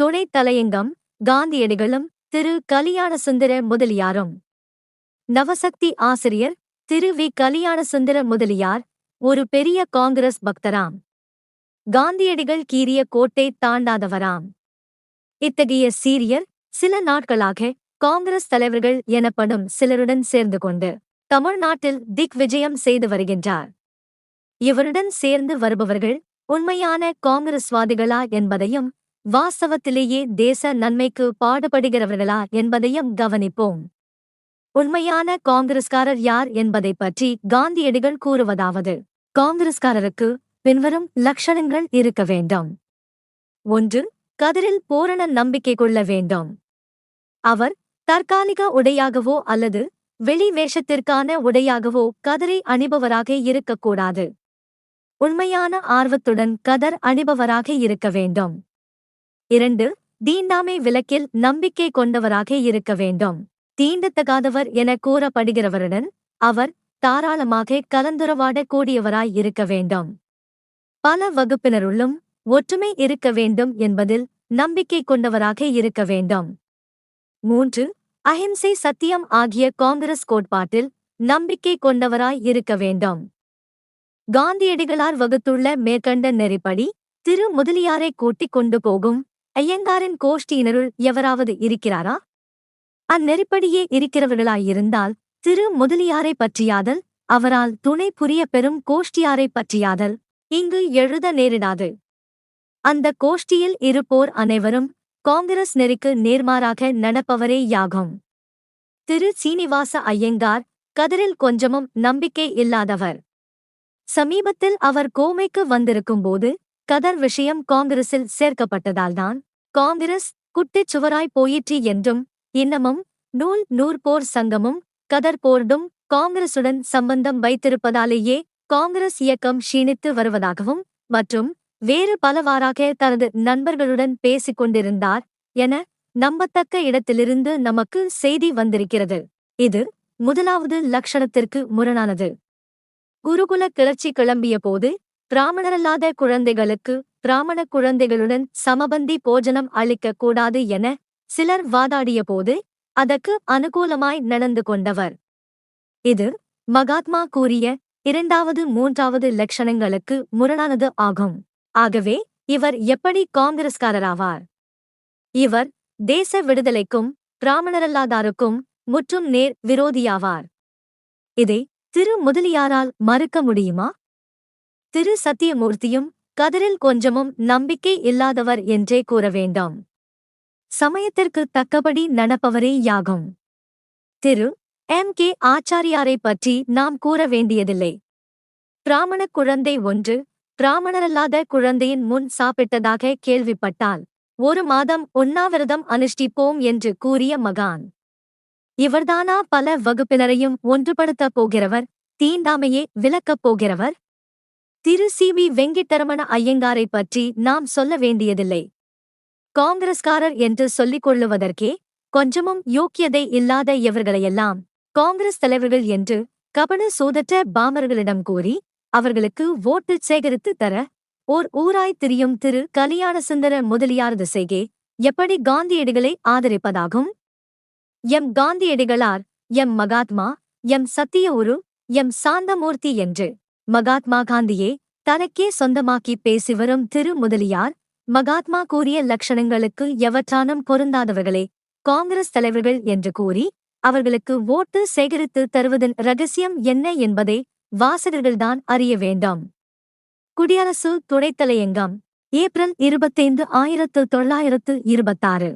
துணை தலையங்கம் காந்தியடிகளும் திரு. கலியாணசுந்தர முதலியாரும். நவசக்தி ஆசிரியர் திரு. வி. கலியாணசுந்தர முதலியார் ஒரு பெரிய காங்கிரஸ் பக்தராம். காந்தியடிகள் கீறிய கோட்டை தாண்டாதவராம். இத்தகைய சீரியர் சில நாட்களாக காங்கிரஸ் தலைவர்கள் எனப்படும் சிலருடன் சேர்ந்து கொண்டு தமிழ்நாட்டில் திக் விஜயம் செய்து வருகின்றார். இவருடன் சேர்ந்து வருபவர்கள் உண்மையான காங்கிரஸ்வாதிகளா என்பதையும் வாஸ்தவத்திலேயே தேச நன்மைக்கு பாடுபடுகிறவர்களா என்பதையும் கவனிப்போம். உண்மையான காங்கிரஸ்காரர் யார் என்பதைப் பற்றி காந்தியடிகள் கூறுவதாவது. காங்கிரஸ்காரருக்கு பின்வரும் லட்சணங்கள் இருக்க வேண்டும். ஒன்று கதிரில் பூரண நம்பிக்கை கொள்ள வேண்டும். அவர் தற்காலிக உடையாகவோ அல்லது வெளி வேஷத்திற்கான உடையாகவோ கதரை அணிபவராக இருக்கக்கூடாது. உண்மையான ஆர்வத்துடன் கதர் அணிபவராக இருக்க வேண்டும். இரண்டு தீண்டாமை விலக்கில் நம்பிக்கை கொண்டவராக இருக்க வேண்டும். தீண்டத்தகாதவர் என கூறப்படுகிறவருடன் அவர் தாராளமாக கலந்துரவாட கூடியவராய் இருக்க வேண்டும். பல வகுப்பினருள்ளும் ஒற்றுமை இருக்க வேண்டும் என்பதில் நம்பிக்கை கொண்டவராக இருக்க வேண்டும். மூன்று அஹிம்சை சத்தியம் ஆகிய காங்கிரஸ் கோட்பாட்டில் நம்பிக்கை கொண்டவராய் இருக்க வேண்டும். காந்தியடிகளார் வகுத்துள்ள மேற்கண்ட நெறிப்படி திரு முதலியாரை கூட்டிக் கொண்டு போகும் ஐயங்காரின் கோஷ்டியினருள் எவராவது இருக்கிறாரா? அந்நெருப்படியே இருக்கிறவர்களாயிருந்தால் திரு முதலியாரை பற்றியாதல் அவரால் துணை புரிய பெறும் கோஷ்டியாரை பற்றியாதல் இங்கு எழுத நேரிடாது. அந்த கோஷ்டியில் இருப்போர் அனைவரும் காங்கிரஸ் நெறிக்கு நேர்மாறாக நடப்பவரே யாகும். திரு சீனிவாச ஐயங்கார் கதிரில் கொஞ்சமும் நம்பிக்கை இல்லாதவர். சமீபத்தில் அவர் கோமைக்கு வந்திருக்கும்போது கதர் விஷயம் காங்கிரஸில் சேர்க்கப்பட்டதால்தான் காங்கிரஸ் குட்டிச் சுவராய் போயிற்று என்றும் இன்னமும் நூல் நூற்போர் சங்கமும் கதர் போர்டும் காங்கிரசுடன் சம்பந்தம் வைத்திருப்பதாலேயே காங்கிரஸ் இயக்கம் க்ஷீணித்து வருவதாகவும் மற்றும் வேறு பலவாறாக தனது நண்பர்களுடன் பேசிக் கொண்டிருந்தார் என நம்பத்தக்க இடத்திலிருந்து நமக்கு செய்தி வந்திருக்கிறது. இது முதலாவது லட்சணத்திற்கு முரணானது. குருகுல கிளர்ச்சி கிளம்பிய போது பிராமணரல்லாத குழந்தைகளுக்கு பிராமண குழந்தைகளுடன் சமபந்தி போஜனம் அளிக்கக் கூடாது என சிலர் வாதாடிய போது அதற்கு அனுகூலமாய் நடந்து கொண்டவர். இது மகாத்மா கூறிய இரண்டாவது மூன்றாவது லட்சணங்களுக்கு முரணானது ஆகும். ஆகவே இவர் எப்படி காங்கிரஸ்காரராவார்? இவர் தேச விடுதலைக்கும் பிராமணரல்லாதாருக்கும் முற்றும் நேர் விரோதியாவார். இதை திரு முதலியாரால் மறுக்க முடியுமா? திரு சத்தியமூர்த்தியும் கதிரில் கொஞ்சமும் நம்பிக்கை இல்லாதவர் என்றே கூற வேண்டாம். சமயத்திற்கு தக்கபடி நடப்பவரே யாகும். திரு. எம். கே. ஆச்சாரியாரை பற்றி நாம் கூற வேண்டியதில்லை. பிராமணக் குழந்தை ஒன்று பிராமணரல்லாத குழந்தையின் முன் சாப்பிட்டதாக கேள்விப்பட்டால் ஒரு மாதம் உண்ணாவிரதம் அனுஷ்டிப்போம் என்று கூறிய மகான். இவர்தானா பல வகுப்பினரையும் ஒன்றுபடுத்தப் போகிறவர் தீண்டாமையே விளக்கப் போகிறவர்? திரு சி. வி. வெங்கிட்டரமண ஐயங்காரை பற்றி நாம் சொல்ல வேண்டியதில்லை. காங்கிரஸ்காரர் என்று சொல்லிக் கொள்ளுவதற்கே கொஞ்சமும் யோக்கியதை இல்லாத இவர்களையெல்லாம் காங்கிரஸ் தலைவர்கள் என்று கபன சூதற்ற பாமர்களிடம் கூறி அவர்களுக்கு ஓட்டு சேகரித்து தர ஓர் ஊராய் திரியும் திரு கலியாணசுந்தர முதலியார் திசைகே எப்படி காந்தியடிகளை ஆதரிப்பதாகும்? எம். காந்தியடிகளார் எம். மகாத்மா எம். சத்திய உரு எம். சாந்தமூர்த்தி என்று மகாத்மா காந்தியே தனக்கே சொந்தமாக்கி பேசி வரும் திரு முதலியார் மகாத்மா கூறிய லட்சணங்களுக்கு எவற்றானும் பொருந்தாதவர்களே காங்கிரஸ் தலைவர்கள் என்று கூறி அவர்களுக்கு ஓட்டு சேகரித்து தருவதன் ரகசியம் என்ன என்பதை வாசகர்கள்தான் அறிய வேண்டாம். குடியரசு துணைத்தலையங்கம் ஏப்ரல் இருபத்தைந்து ஆயிரத்து தொள்ளாயிரத்து இருபத்தாறு.